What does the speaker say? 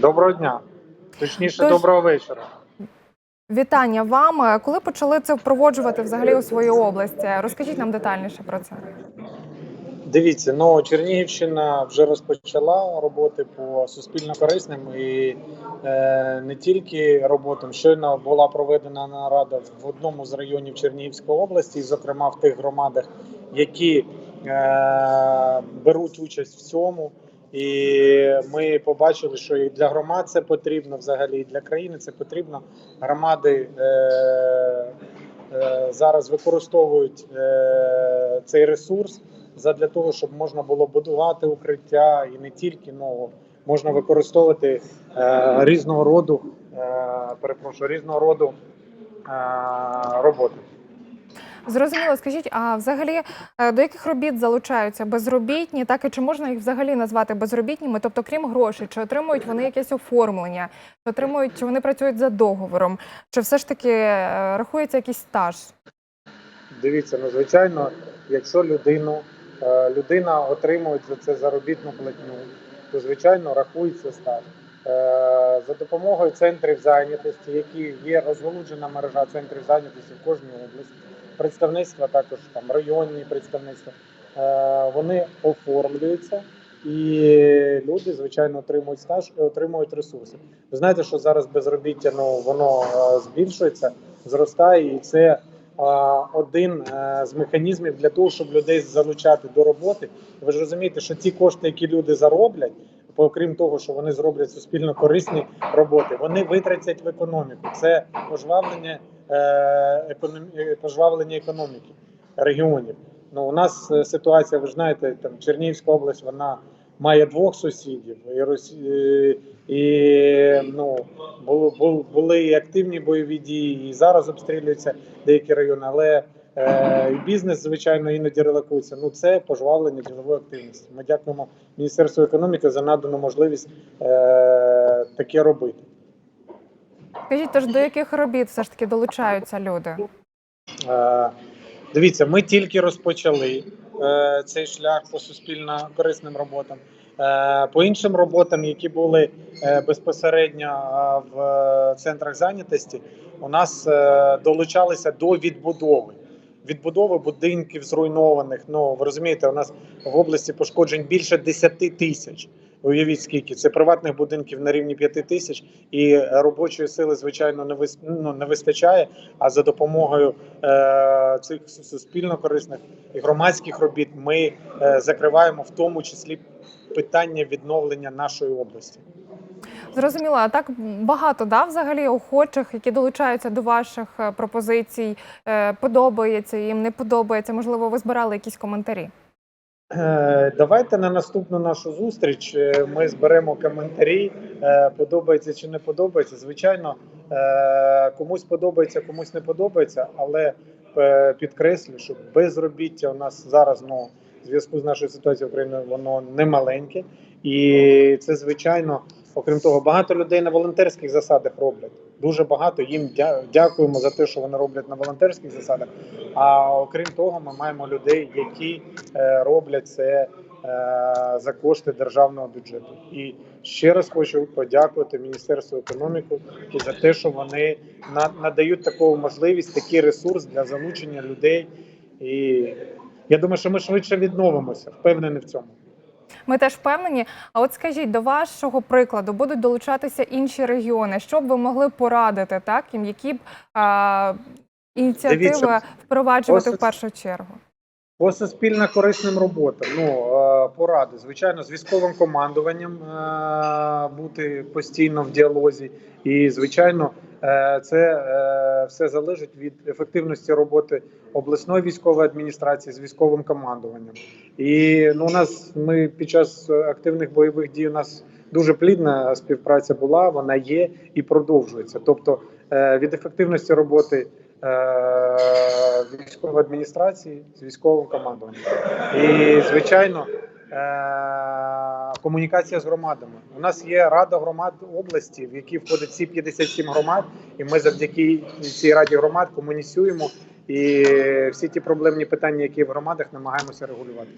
Доброго дня. Точніше, Тож- доброго вечора. Вітання вам. Коли почали це впроваджувати взагалі у свою область? Розкажіть нам детальніше про це. Дивіться, ну Чернігівщина вже розпочала роботи по суспільно корисним і е, не тільки роботам. Щойно була проведена нарада в одному з районів Чернігівської області, зокрема в тих громадах, які е, беруть участь в цьому. І ми побачили, що і для громад це потрібно взагалі, і для країни це потрібно. Громади е, е, зараз використовують е, цей ресурс задля того, щоб можна було будувати укриття і не тільки ну, можна використовувати е, різного роду, е, перепрошую, різного роду е, роботи. Зрозуміло, скажіть, а взагалі е, до яких робіт залучаються безробітні, так і чи можна їх взагалі назвати безробітніми? Тобто, крім грошей, чи отримують вони якесь оформлення, чи отримують, чи вони працюють за договором, чи все ж таки е, рахується якийсь стаж? Дивіться, ну звичайно, якщо людину е, людина отримує за це заробітну платню, то звичайно рахується стаж. Е, За допомогою центрів зайнятості, які є розголуджена мережа центрів зайнятості в кожній області, представництва також там районні представництва, е, вони оформлюються. І люди, звичайно, отримують стаж і отримують ресурси. Ви знаєте, що зараз безробіття ну воно е, збільшується, зростає, і це один з механізмів для того, щоб людей залучати до роботи. Ви ж розумієте, що ті кошти, які люди зароблять, окрім того, що вони зроблять суспільно корисні роботи, вони витратять в економіку. Це пожвавлення, е, економ... е, пожвавлення економіки регіонів. Ну у нас е, ситуація, ви знаєте, там Чернігівська область, вона має двох сусідів, і і ну було, бу- були і активні бойові дії, і зараз обстрілюються деякі райони, але е, бізнес, звичайно, іноді релакується. Ну це пожвавлення ділової активності. Ми дякуємо Міністерству економіки за надану можливість е, таке робити. Скажіть, тож до яких робіт все ж таки долучаються люди? Е, Дивіться, ми тільки розпочали е, цей шлях по суспільно корисним роботам. Е, По іншим роботам, які були е, безпосередньо е, в центрах зайнятості, у нас е, долучалися до відбудови. Відбудови будинків зруйнованих. Ну ви розумієте, у нас в області пошкоджень більше 10 тисяч. Уявіть скільки це приватних будинків на рівні 5 тисяч, і робочої сили, звичайно, не вис- ну, не вистачає. А за допомогою е, цих суспільно корисних і громадських робіт ми е, закриваємо в тому числі питання відновлення нашої області. Зрозуміло, а так багато да, взагалі охочих, які долучаються до ваших е, пропозицій, е, подобається їм, не подобається. Можливо, ви збирали якісь коментарі. Е, Давайте на наступну нашу зустріч ми зберемо коментарі. Подобається чи не подобається. Звичайно, комусь подобається, комусь не подобається, але підкреслю, що безробіття у нас зараз ну, в зв'язку з нашою ситуацією в Україні воно не маленьке, і це звичайно, окрім того, багато людей на волонтерських засадах роблять. Дуже багато їм дякуємо за те, що вони роблять на волонтерських засадах. А окрім того, ми маємо людей, які е, роблять це е, за кошти державного бюджету. І ще раз хочу подякувати Міністерству економіки і за те, що вони на- надають таку можливість, такий ресурс для залучення людей. І я думаю, що ми швидше відновимося, впевнений в цьому. Ми теж впевнені. А от скажіть, до вашого прикладу будуть долучатися інші регіони. Що б ви могли порадити, так їм, які б а, ініціативи Дивіться, впроваджувати ось- в першу чергу? По суспільно корисним роботам, ну поради, звичайно, з військовим командуванням бути постійно в діалозі, і звичайно, е, це е, все залежить від ефективності роботи обласної військової адміністрації з військовим командуванням. І ну, у нас ми під час активних бойових дій у нас дуже плідна співпраця була, вона є і продовжується. Тобто е, від ефективності роботи е, військової адміністрації з військовим командуванням. І, звичайно, комунікація з громадами. У нас є рада громад області, в які входить всі 57 громад, і ми завдяки цій раді громад комуніцюємо і всі ті проблемні питання, які в громадах намагаємося регулювати.